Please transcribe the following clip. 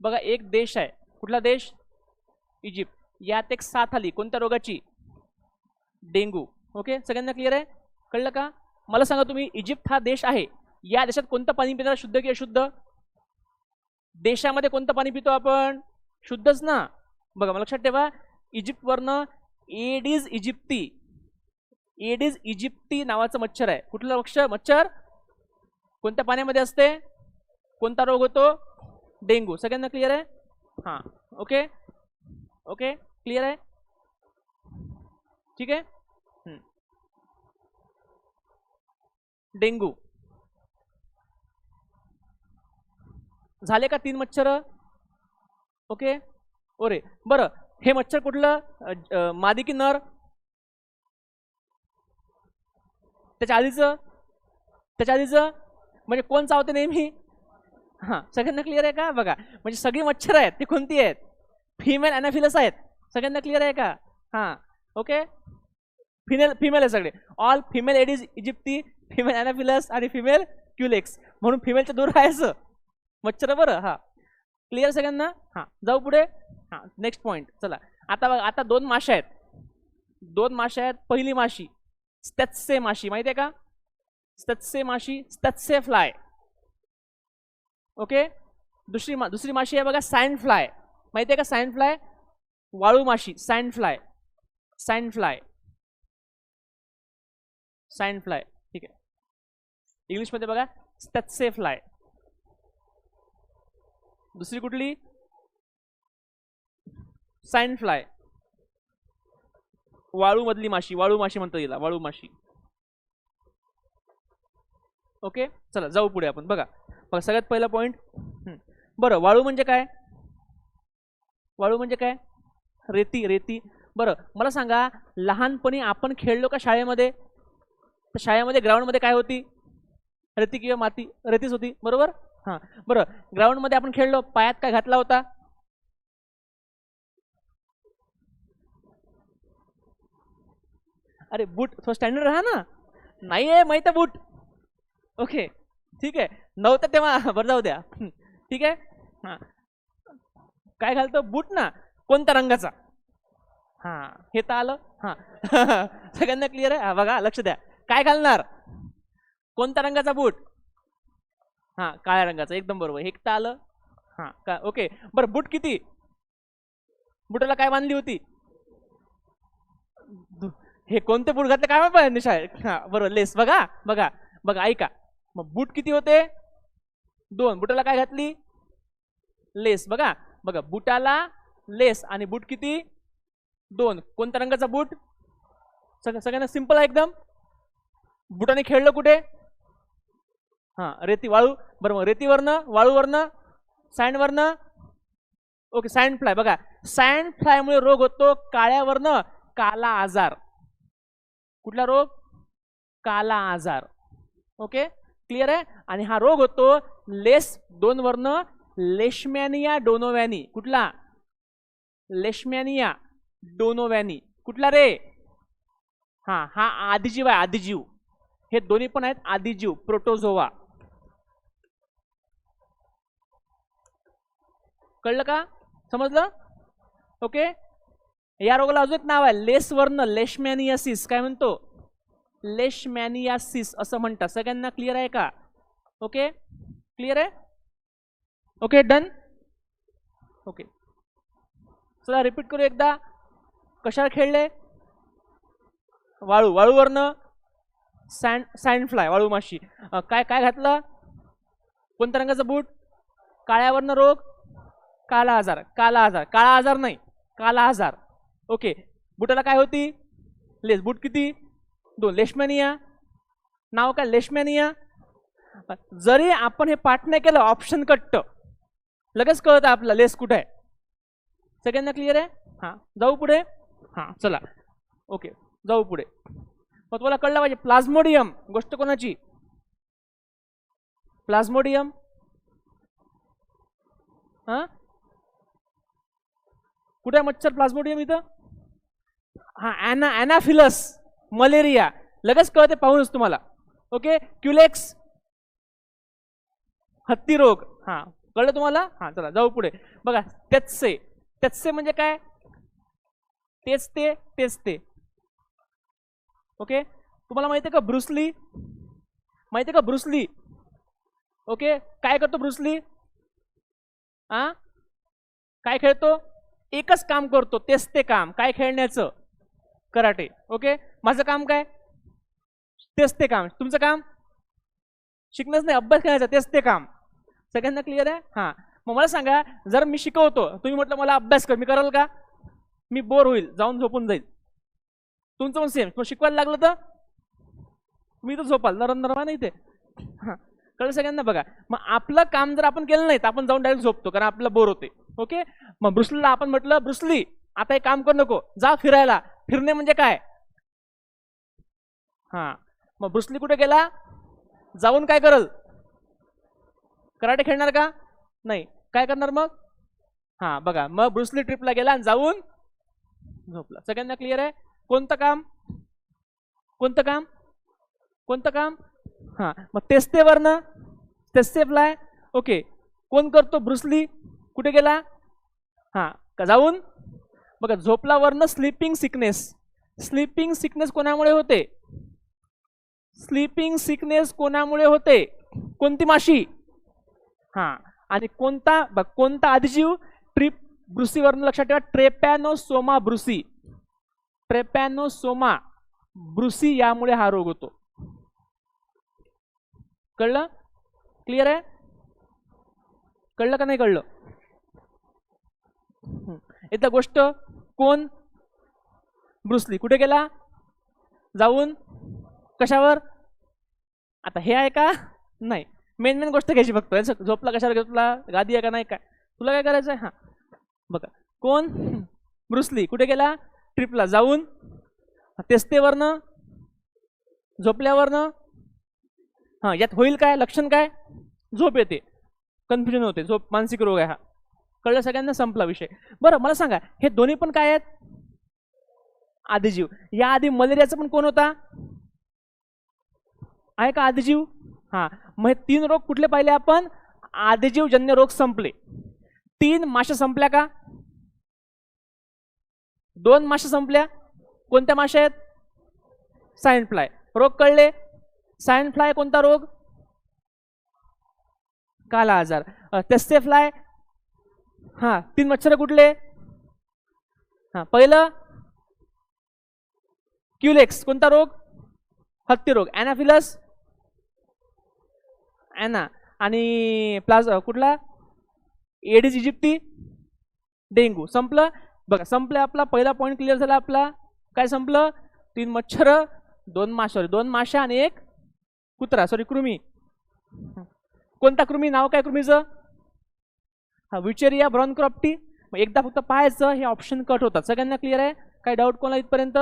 बघा एक देश आहे. कुठला देश? इजिप्त. यात एक साथ आली. कोणत्या रोगाची? डेंगू. ओके सगळ्यांना क्लिअर आहे? कळलं का? मला सांगा तुम्ही इजिप्त हा देश आहे. या देशात कोणतं पाणी पिणार शुद्ध की अशुद्ध? देशामध्ये कोणतं पाणी पितो आपण? शुद्धच ना? बघा मला लक्षात ठेवा. इजिप्तवरनं एडिज इजिप्ती. एडिज इजिप्ती नावाचं मच्छर आहे. कुठलं वृक्ष मच्छर? कोणत्या पाण्यामध्ये असते? कोणता रोग होतो? डेंगू. सगळ्यांना क्लिअर आहे? हां. ओके ओके क्लिअर आहे? ठीक आहे? डेंगू. झाले का तीन मच्छर? ओके ओरे. बरं. हे मच्छर कुठलं? मादी की नर? त्याच्या आधीचं? त्याच्या आधीचं? म्हणजे कोण चावते नेहमी? हां सगळ्यांना क्लिअर आहे का? बघा म्हणजे सगळी मच्छर आहेत ती कोणती आहेत? फिमेल अॅनाफिलस आहेत. सगळ्यांना क्लिअर आहे का? हां ओके फिमेल फिमेल आहे सगळे. All female aedes aegypti female anopheles आणि फिमेल क्युलेक्स म्हणून फिमेलच्या दूर राहायचं. मच्छर बरं हां. क्लिअर सगळ्यांना? हां जाऊ पुढे. हां नेक्स्ट पॉईंट चला. आता बघा आता दोन माशा आहेत. दोन माशा आहेत पहिली माशी. स्टेत्से माशी माहिती आहे का? स्टेत्से माशी स्टेत्से फ्लाय ओके? दुसरी मा दुसरी माशी आहे बघा सँड फ्लाय माहिती आहे का सँड फ्लाय वाळू माशी sand fly sand fly sand fly ठीक आहे. इंग्लिशमध्ये बघा स्टेत्से फ्लाय दुसरी कुठली? सँड फ्लाय वाळू मधली माशी वाळू माशी म्हणतो तिला वाळू माशी. ओके? चला जाऊ पुढे आपण बघा. सगळ्यात पहिला पॉईंट बरं वाळू म्हणजे काय? वाळू म्हणजे काय? रेती रेती. बरं मला सांगा लहानपणी आपण खेळलो का शाळेमध्ये? तर शाळेमध्ये ग्राउंडमध्ये काय होती? रेती किंवा माती? रेतीच होती बरोबर? हां. बरं ग्राउंडमध्ये आपण खेळलो पायात काय घातला होता? अरे बूट थोडं स्टँडर्ड राहा ना. नाही आहे माहीत आहे बूट. ओके ठीक आहे. नव्हतं तेव्हा. बरं जाऊ द्या. ठीक आहे? हां. काय घालतो? बूट ना? कोणत्या रंगाचा? हां. हे तर आलं. हां. सगळ्यांना क्लिअर आहे? बघा लक्ष द्या. काय घालणार? कोणत्या रंगाचा बूट? हां काळ्या रंगाचा. एकदम बरोबर. हे तर आलं. हां का? ओके. बरं बूट किती? बुटाला काय बांधली होती? दु- हे कोणते बूट घातले? काय माहिती निशा? हा बरोबर. लेस. बघा बघा. बघा ऐका. मग बूट किती होते? दोन. बुटाला काय घातली? लेस. बघा. बघा बुटाला लेस आणि बूट किती? दोन. कोणत्या रंगाचा बूट? सग सगळ्यांना सिंपल आहे एकदम. बुटाने खेळलं कुठे? हां रेती वाळू. बरं मग रेतीवरनं वाळूवरनं सँडवरनं ओके सँड फ्लाय बघा. सँड फ्लायमुळे रोग होतो काळ्यावरनं. काला आजार. कुठला रोग? काला आजार. ओके? क्लिअर आहे? आणि हा रोग होतो लेस दोन वर्ण लेशमॅनिया डोनोवॅनी. कुठला? लेशमॅनिया डोनोवॅनी. कुठला रे? हा हा आदिजीव आहे आदिजीव. हे दोन्ही पण आहेत आदिजीव प्रोटोझोवा. कळलं का? समजलं? ओके? या रोगाला अजून एक नाव आहे लेस वर्ण लेशमॅनियासिस. काय म्हणतो? लेशमॅनियासिस असं म्हणतात. सगळ्यांना क्लिअर आहे का? ओके? क्लिअर आहे ओके डन ओके चला रिपीट करू एकदा. कशावर खेळले? वाळू. वाळूवरनं सँड सँड फ्लाय वाळू माशी. काय काय घातलं? कोणत्या रंगाचं बूट? काळ्यावरनं रोग? काला आजार. काला आजार. काळा आजार नाही. काला आजार. ओके बुटाला काय होती? लेस. बूट किती? दोन. लेशमॅनिया. नाव काय? लेशमॅनिया. जरी आपण हे पाठ नाही केलं ऑप्शन कट्ट. लगेच कळतं आपलं लेस कुठं आहे? सगळ्यांना क्लिअर आहे? हां. जाऊ पुढे? हां चला. ओके. जाऊ पुढे. मग तुम्हाला कळलं पाहिजे प्लाझ्मोडियम गोष्ट कोणाची? प्लाझ्मोडियम हां? कुठे आहे मच्छर प्लाझ्मोडियम इथं? हां ॲना ॲनाफिलस मलेरिया लगेच कळते पाहूनच तुम्हाला. ओके? क्युलेक्स हत्ती रोग. हां कळलं तुम्हाला? हा चला जाऊ पुढे. बघा तेचसे तेचसे म्हणजे काय? तेच ते तेच ते. ओके? तुम्हाला माहिती आहे का ब्रुसली माहिती आहे का ब्रुसली ओके? काय करतो ब्रुसली आ? काय खेळतो? एकच काम करतो तेच ते काम काय खेळण्याचं? कराटे. ओके? माझं काम काय? तेच ते काम. तुमचं काम? शिकणंच नाही अभ्यास करायचा तेच ते काम. सगळ्यांना क्लिअर आहे? हां. मग मला सांगा जर मी शिकवतो तुम्ही म्हटलं मला अभ्यास कर मी कराल का? मी बोर होईल जाऊन झोपून जाईल. तुमचं पण सेम मग शिकवायला लागलं तर? मी तर झोपाल नरम नरमा नाही ते हां. कळलं सगळ्यांना? बघा. मग आपलं काम जर आपण केलं नाही तर आपण जाऊन डायरेक्ट झोपतो कारण आपल्याला बोर होते. ओके? मग ब्रुसलीला आपण म्हटलं ब्रुसली आता एक काम करू नको. जा फिरायला. फिरणे म्हणजे काय? हां. मग ब्रुसली कुठे गेला? जाऊन काय करल? कराटे खेळणार का? नाही. काय करणार मग? हां बघा. मग ब्रुसली ट्रिपला गेला आणि जाऊन झोपला. सगळ्यांना क्लिअर आहे? कोणतं काम? कोणतं काम? कोणतं काम? हां मग तेस्तेवरनं तेस्ते फ्लाय ओके कोण करतो ब्रुसली कुठे गेला? हां का जाऊन? बघा झोपलावरनं स्लीपिंग सिकनेस स्लीपिंग सिकनेस कोणामुळे होते? स्लीपिंग सिकनेस कोणामुळे होते? कोणती माशी? हा. आणि कोणता बघ कोणता आदिजीव? ट्रिप ब्रुसीवरनं लक्षात ठेवा ट्रेपॅनोसोमा ब्रुसी. ट्रेपॅनोसोमा ब्रुसी यामुळे हा रोग होतो. कळलं? क्लिअर आहे? कळलं का नाही कळलं? हं. एकदा गोष्ट कोण? ब्रुसली. कुठे गेला? जाऊन? कशावर? आता हे आहे का? नाही. मेन मेन गोष्ट घ्यायची फक्त. याचं झोपला कशावर तुला गादी आहे का नाही? काय? तुला काय करायचं आहे हां. बघा. कोण? ब्रुसली कुठे गेला? ट्रिपला. जाऊन तेस्तेवरनं झोपल्यावरनं हां यात होईल काय? लक्षण काय? झोप येते. कन्फ्युजन होते. झोप मानसिक रोग आहे हा. कळलं सगळ्यांना? संपला विषय. बरं मला सांगा हे दोन्ही पण काय आहेत? आदिजीव. या आधी मलेरियाचा पण कोण होता? आहे का आदिजीव? हां. मग तीन रोग कुठले पाहिले आपण? आदिजीवजन्य रोग संपले. तीन माशा संपल्या का? दोन माशा संपल्या. कोणत्या माशा आहेत? सायन फ्लाय रोग कळले? सायन फ्लाय कोणता रोग? काला आजार तस्ते फ्लाय हां. तीन मच्छर कुठले? हां. पहिलं? क्युलेक्स कोणता रोग? हत्ती रोग. ॲनाफिलस ॲना आणि प्लाज कुठला? Aedes aegypti? डेंगू. संपलं? बघा संपलं आपला पहिला पॉईंट क्लिअर झाला आपला. काय संपलं? तीन मच्छर दोन माशा सॉरी दोन माशा आणि एक कुत्रा. सॉरी कृमी. कोणता कृमी? नाव काय कृमीचं? हा विचेरिया ब्रॉन क्रॉप्टी मग एकदा फक्त पाहायचं हे ऑप्शन कट होतात. सगळ्यांना क्लिअर आहे? काय डाऊट कोणाला इथपर्यंत?